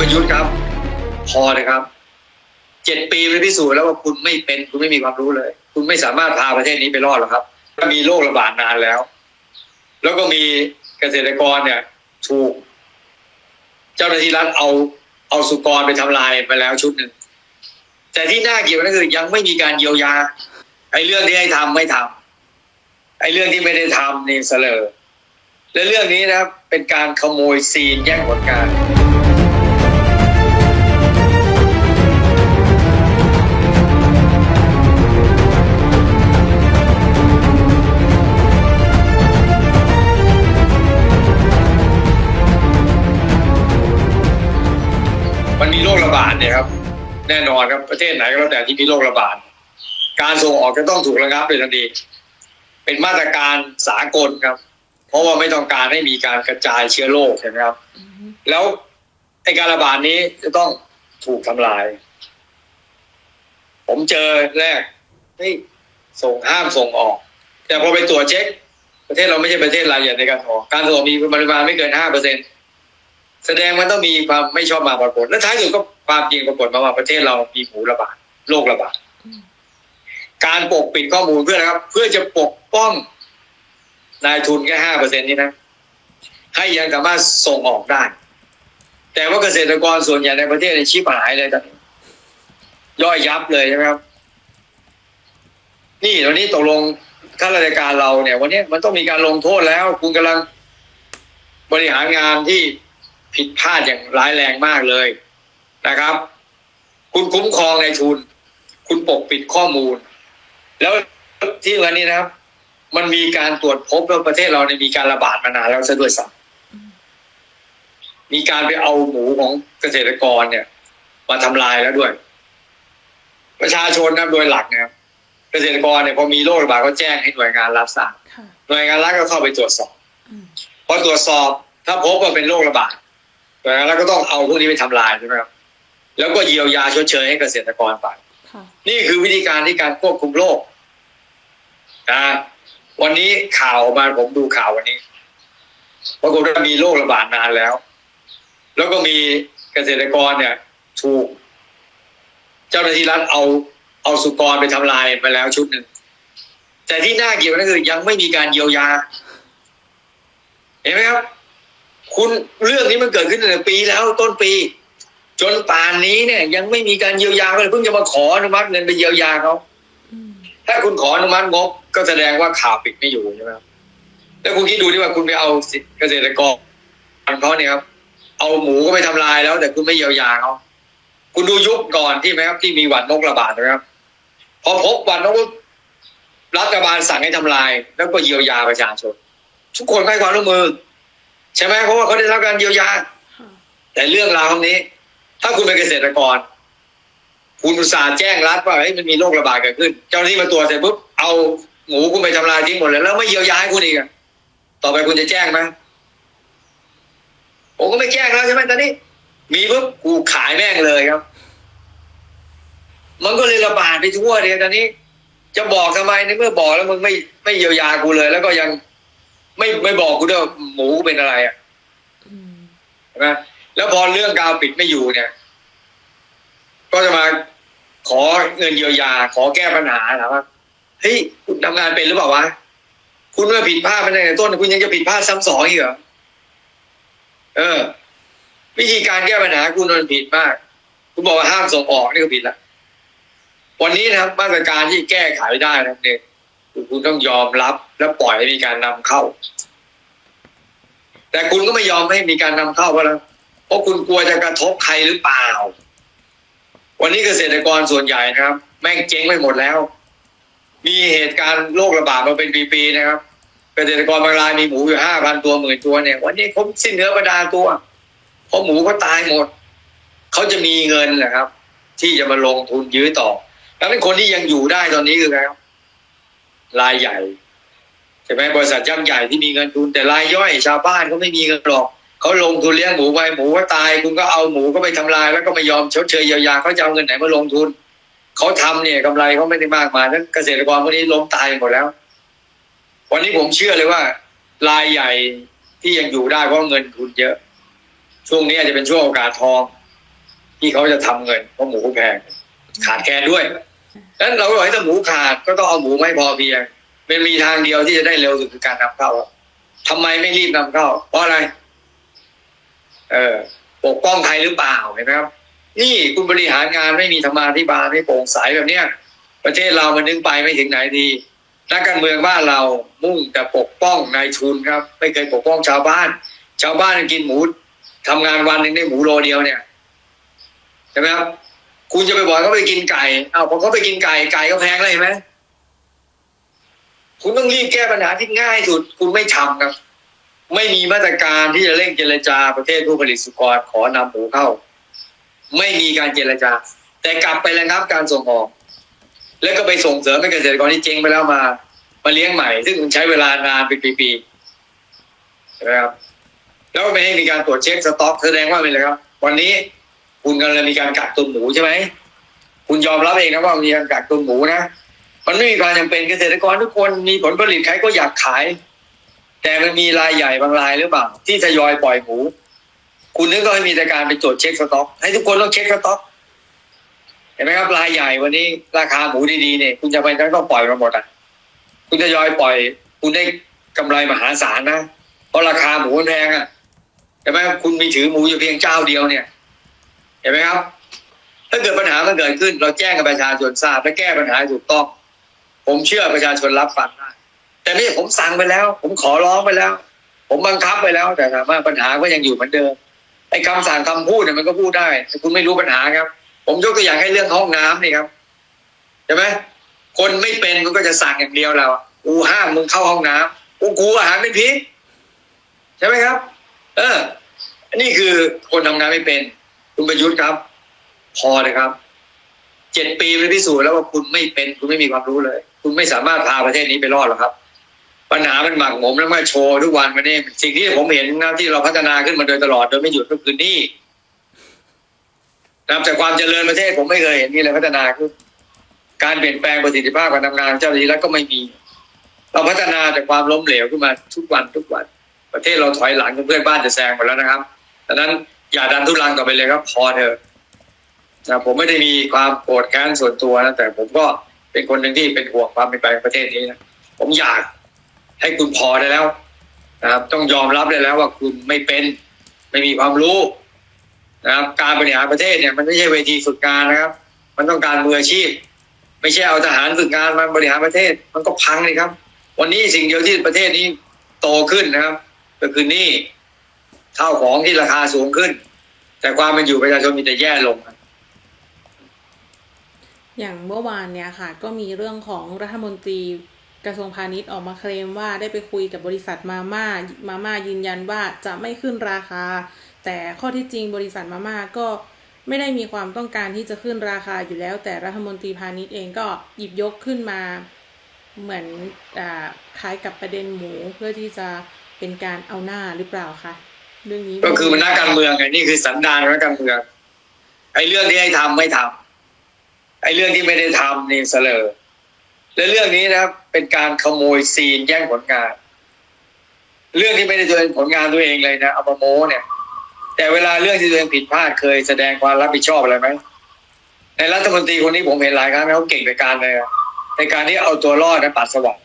ประยุทธ์ครับ พอนะครับเจ็ดปีไปพิสูจน์แล้วว่าคุณไม่เป็นคุณไม่มีความรู้เลย คุณไม่สามารถพาประเทศนี้ไปรอดหรอกครับมีโรคระบาดนานแล้ว แล้วก็มีเกษตรกรเนี่ย ถูก เจ้าหน้าที่รัฐเอาเอาสุกรไปทำลายไปแล้วชุดหนึ่งแต่ที่น่าเกี่ยวก็คือยังไม่มีการเยียวยาไอ้เรื่องที่ให้ทำไม่ทำไอ้เรื่องที่ไม่ได้ทำนี่เสลอและเรื่องนี้นะครับเป็นการขโมยซีนแย่งผลการ แน่นอนครับประเทศไหนก็แล้วแต่ที่มีโรคระบาด การส่งออกจะต้องถูกระงับโดยทันทีเป็นมาตรการสากลครับ เพราะว่าไม่ต้องการให้มีการกระจายเชื้อโรคใช่ไหมครับ แล้วไอ้การระบาดนี้จะต้องถูกทำลาย ผมเจอแรกเฮ้ยส่งห้ามส่งออก แต่พอไปตรวจเช็ค ประเทศเราไม่ใช่ประเทศรายใหญ่ในการออก การส่งออกมีปริมาณไม่เกินห้าเปอร์เซ็นต์ แสดงมันต้องมีความไม่ชอบมาปรากฏและท้ายสุดก็ความจริงปรากฏมาว่าประเทศเรามีหมูระบาดโรคระบาดการปกปิดข้อมูลเพื่อนะครับ เพื่อจะปกป้องนายทุนแค่ห้าเปอร์เซ็นนี้นะให้ยังสามารถส่งออกได้ แต่ว่าเกษตรกรส่วนใหญ่ในประเทศในชีพหายเลยตอนนี้ย่อยยับเลยใช่ไหมครับ นี่ตอนนี้ตกลงข้าราชการเราเนี่ย วันนี้มันต้องมีการลงโทษแล้ว คุณกำลังบริหารงานที่ ผิดพลาดอย่างร้ายแรงมากเลยนะครับ คุณคุ้มครองในายทุน คุณปกปิดข้อมูล แล้วที่วันนี้นะครับ มันมีการตรวจพบว่าประเทศเราเนี่ยมีการระบาดมานานแล้วซะด้วยซ้ำมีการไปเอาหมูของเกษตรกรเนี่ยมาทำลายแล้วด้วย ประชาชนนะครับโดยหลักนะครับเกษตรกรเนี่ยพอมีโรคระบาดก็แจ้งให้หน่วยงานรับทราบค่ะหน่วยงานรัฐก็เข้าไปตรวจสอบอืมพอตรวจสอบ ถ้าพบว่าเป็นโรคระบาดห น่วยงานรัฐก็ต้องเอาพวกนี้ไปทำลายใช่ไหมครับแล้วก็เยียวยาชดเชยให้เกษตรกรไปค่ะนี่คือวิธีการที่การควบคุมโรคนะวันนี้ข่าวออกมาผมดูข่าววันนี้ปรากฏว่ามีโรคระบาดนานแล้ว แล้วก็มีเกษตรกรเนี่ย ถูก เจ้าหน้าที่รัฐเอาเอาสุกรไปทำลายไปแล้วชุดหนึ่งแต่ที่น่าเกี่ยวก็คือยังไม่มีการเยียวยา เห็นไหมครับ คุณเรื่องนี้มันเกิดขึ้นตั้งแต่ปีแล้วต้นปี จนป่านนี้เนี่ย ยังไม่มีการเยียวยาเลยเพิ่งจะมาขออนุมัติเงินไปเยียวยาเขาอืมถ้าคุณขออนุมัติงบ ก็แสดงว่าข่าวปิดไม่อยู่ใช่ไหมครับแล้วคุณคิดดูดิว่าคุณไปเอาสิทธิเกษตรกรเขาเนี่ยครับเอาหมูก็ไปทำลายแล้ว แต่คุณไม่เยียวยาเขาคุณดูยุคก่อนที่ไหมครับ ที่มีหวัดนกระบาดนะครับ พอพบหวัดนกรัฐบาลสั่งให้ทำลาย แล้วก็เยียวยาประชาชนทุกคนให้ความร่วมมือ ใช่ไหมเพราะว่าเขาได้รับการเยียวยา แต่เรื่องราวนี้ ถ้าคุณเป็นเกษตรกร คุณอุตส่าห์แจ้งรัฐว่าเฮ้ยมันมีโรคระบาดเกิดขึ้น เจ้าหน้าที่มาตรวจเสร็จปุ๊บเอาหมูคุณไปทำลายทิ้งหมดเลยแล้วไม่เยียวยาให้คุณอีกต่อไปคุณจะแจ้งไหมผมก็ไม่แจ้งแล้วใช่ไหมตอนนี้ มีปุ๊บกูขายแม่งเลยครับ มันก็เลยระบาดไปทั่วเลยตอนนี้ จะบอกทำไมในเมื่อบอกแล้วมึงไม่ไม่เยียวยากูเลย แล้วก็ยัง ไม่ไม่บอกกูด้วยว่าหมูเป็นอะไรอะอืมใช่ไหมแล้วพอเรื่องกาวปิดไม่อยู่เนี่ย ก็จะมาขอเงินเยียวยา ขอแก้ปัญหาถามว่าเฮ้ยคุณทำงานเป็นหรือเปล่าวะคุณเมื่อผิดพลาดมาตั้งแต่ต้น คุณยังจะผิดพลาดซ้ำสองอีกเหรอเออ วิธีการแก้ปัญหาคุณมันผิดมาก คุณบอกว่าห้ามส่งออกนี่ก็ผิดละวันนี้นะครับมาตรการที่แก้ไขได้นะครับเนี่ย คุณต้องยอมรับและปล่อยให้มีการนำเข้า แต่คุณก็ไม่ยอมให้มีการนำเข้าเพราะอะไรเพราะคุณกลัวจะกระทบใครหรือเปล่า วันนี้เกษตรกรส่วนใหญ่นะครับ แม่งเจ๊งไปหมดแล้ว มีเหตุการณ์โรคระบาดมาเป็นปีๆนะครับ เกษตรกรบางรายมีหมูอยู่ห้าพันตัวหมื่นตัวเนี่ย วันนี้เขาสิ้นเนื้อประดาตัว เพราะหมูเขาตายหมด เขาจะมีเงินนะครับ ที่จะมาลงทุนยื้อต่อ แล้วเป็นคนที่ยังอยู่ได้ตอนนี้คือใครครับ รายใหญ่ใช่ไหมบริษัทยักษ์ใหญ่ที่มีเงินทุนแต่รายย่อยชาวบ้านเขาไม่มีเงินหรอกเขาลงทุนเลี้ยงหมูไปหมูก็ตาย คุณก็เอาหมูก็ไปทำลาย แล้วก็ไม่ยอมชดเชยเยียวยาเขาจะเอาเงินไหนมาลงทุนเขาทำเนี่ยกำไรเขาไม่ได้มากมายนั้นเกษตรกรพวกนี้ล้มตายหมดแล้ว วันนี้ผมเชื่อเลยว่ารายใหญ่ที่ยังอยู่ได้เพราะเงินทุนเยอะ ช่วงนี้อาจจะเป็นช่วงโอกาสทอง ที่เขาจะทำเงินเพราะหมูแพงขาดแคลนด้วย นั้นเราบอกให้ถ้าหมูขาดก็ต้องเอาหมูไม่พอเพียงมันมีทางเดียวที่จะได้เร็วสุดคือการนำเข้าทำไมไม่รีบนำเข้า เพราะอะไร เออปกป้องใครหรือเปล่าเห็นไหมครับ นี่คุณบริหารงานไม่มีธรรมาธิบาลไม่โปร่งใสแบบเนี้ยประเทศเรามันนึงไปไม่ถึงไหนดีนักการเมืองบ้านเรามุ่งแต่ปกป้องนายทุนครับ ไม่เคยปกป้องชาวบ้าน ชาวบ้านกินหมูทำงานวันหนึ่งได้หมูโลเดียวเนี่ยใช่ไหมครับ คุณจะไปบอกเขาไปกินไก่เอาพอเขาไปกินไก่ไก่ก็แพงเลยไหมคุณต้องรีบแก้ปัญหาที่ง่ายสุด คุณไม่ทำครับ ไม่มีมาตรการที่จะเร่งเจรจาประเทศผู้ผลิตสุกรขอนำหมูเข้า ไม่มีการเจรจา แต่กลับไประงับการส่งออก แล้วก็ไปส่งเสริมให้เกษตรกรที่เจ๊งไปแล้วมามาเลี้ยงใหม่ ซึ่งมันใช้เวลานานเป็นปีๆใช่ไหมครับแล้วไม่ให้มีการตรวจเช็คสต็อกแสดงว่าเป็นเลยครับ วันนี้ คุณกำลังมีการกักตุนหมูใช่ไหมคุณยอมรับเองนะว่ามีการกักตุนหมูนะมันไม่มีความจำเป็นเกษตรกรทุกคนมีผลผลิตใครก็อยากขาย แต่มันมีรายใหญ่บางรายหรือเปล่าที่ทยอยปล่อยหมู คุณนึกก็ให้มีแต่การไปตรวจเช็คสต็อก ให้ทุกคนต้องเช็คสต็อกเห็นไหมครับรายใหญ่วันนี้ราคาหมูดีๆเนี่ยคุณจะไปต้องปล่อยมาหมดอะคุณทยอยปล่อย คุณได้กำไรมหาศาลนะเพราะราคาหมูมันแพงอะเห็นไหมคุณมีถือหมูอยู่เพียงเจ้าเดียวเนี่ย เห็นไหมครับ ถ้าเกิดปัญหามันเกิดขึ้น เราแจ้งกับประชาชนทราบและแก้ปัญหาถูกต้อง ผมเชื่อประชาชนรับฟังได้แต่นี่ผมสั่งไปแล้ว ผมขอร้องไปแล้ว ผมบังคับไปแล้ว แต่ถามว่าปัญหาก็ยังอยู่เหมือนเดิมไอ้คำสั่งคำพูดเนี่ยมันก็พูดได้แต่คุณไม่รู้ปัญหาครับ ผมยกตัวอย่างให้เรื่องห้องน้ำนี่ครับใช่ไหมคนไม่เป็นมันก็จะสั่งอย่างเดียวเรากูห้ามมึงเข้าห้องน้ำกูกูอาหารเป็นพิษใช่ไหมครับ เออ นี่คือคนทำงานไม่เป็น คุณประยุทธ์ครับ พอเลยครับเจ็ดปีไปพิสูจน์แล้วว่าคุณไม่เป็นคุณไม่มีความรู้เลย คุณไม่สามารถพาประเทศนี้ไปรอดหรอกครับ ปัญหามันหมักหมมแล้วมาโชว์ทุกวันมาเนี่ยสิ่งที่ผมเห็นนะที่เราพัฒนาขึ้นมาโดยตลอดโดยไม่หยุดก็คือนี่นับจากความเจริญประเทศผมไม่เคยเห็นมีอะไรพัฒนาขึ้นการเปลี่ยนแปลงประสิทธิภาพการทำงานเจ้าหน้าที่รัฐก็ไม่มี เราพัฒนาจากความล้มเหลวขึ้นมาทุกวันทุกวัน ประเทศเราถอยหลังเพื่อนบ้านจะแซงหมดแล้วนะครับดังนั้น อย่าดันทุลังต่อไปเลยครับพอเถอะนะผมไม่ได้มีความโกรธแค้นส่วนตัวนะแต่ผมก็เป็นคนหนึ่งที่เป็นห่วงความเป็นไปของประเทศนี้นะผมอยากให้คุณพอได้แล้วนะครับ ต้องยอมรับได้แล้วว่าคุณไม่เป็น ไม่มีความรู้นะครับ การบริหารประเทศเนี่ย มันไม่ใช่เวทีฝึกงานนะครับ มันต้องการมืออาชีพ ไม่ใช่เอาทหารฝึกงานมาบริหารประเทศ มันก็พังเลยครับ วันนี้สิ่งเดียวที่ประเทศนี้โตขึ้นนะครับ ก็คือนี่ ข้าวของที่ราคาสูงขึ้น แต่ความเป็นอยู่ประชาชนมีแต่แย่ลง อย่างเมื่อวานเนี่ยค่ะ ก็มีเรื่องของรัฐมนตรีกระทรวงพาณิชย์ออกมาเคลมว่าได้ไปคุยกับบริษัทมาม่ามาม่ายืนยันว่าจะไม่ขึ้นราคา แต่ข้อที่จริงบริษัทมาม่าก็ไม่ได้มีความต้องการที่จะขึ้นราคาอยู่แล้ว แต่รัฐมนตรีพาณิชย์เองก็หยิบยกขึ้นมาเหมือนอคล้ายกับประเด็นหมูเพื่อที่จะเป็นการเอาหน้าหรือเปล่าคะ เรื่องนี้ก็คือมันนักการเมืองไงนี่คือสันดานนักการเมืองไอ้เรื่องที่ให้ทำไม่ทำไอ้เรื่องที่ไม่ได้ทำนี่เสลอและเรื่องนี้นะครับเป็นการขโมยซีนแย่งผลงาน เรื่องที่ไม่ได้ตัวเองผลงานตัวเองเลยนะเอามาโม้เนี่ย แต่เวลาเรื่องที่ตัวเองผิดพลาดเคยแสดงความรับผิดชอบอะไรไหมในรัฐมนตรีคนนี้ผมเห็นหลายครั้งนะเขาเก่งในการเลยในการที่เอาตัวรอดและปัดสว่าง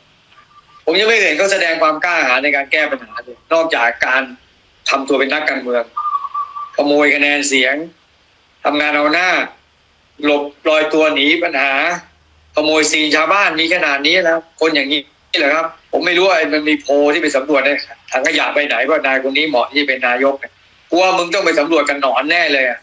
ผมยังไม่เห็นเขาแสดงความกล้าหาญในการแก้ปัญหาเลยนอกจากการ ทำตัวเป็นนักการเมือง ขโมยคะแนนเสียงทำงานเอาหน้า หลบลอยตัวหนีปัญหา ขโมยซีนชาวบ้านมีขนาดนี้แล้ว คนอย่างนี้เหรอครับ ผมไม่รู้ไอ้มันมีโพลที่ไปสำรวจในถังขยะไปไหนว่านายคนนี้เหมาะที่จะเป็นนายกเนี่ยกลัวมึงต้องไปสำรวจกันหนอนแน่เลยอะ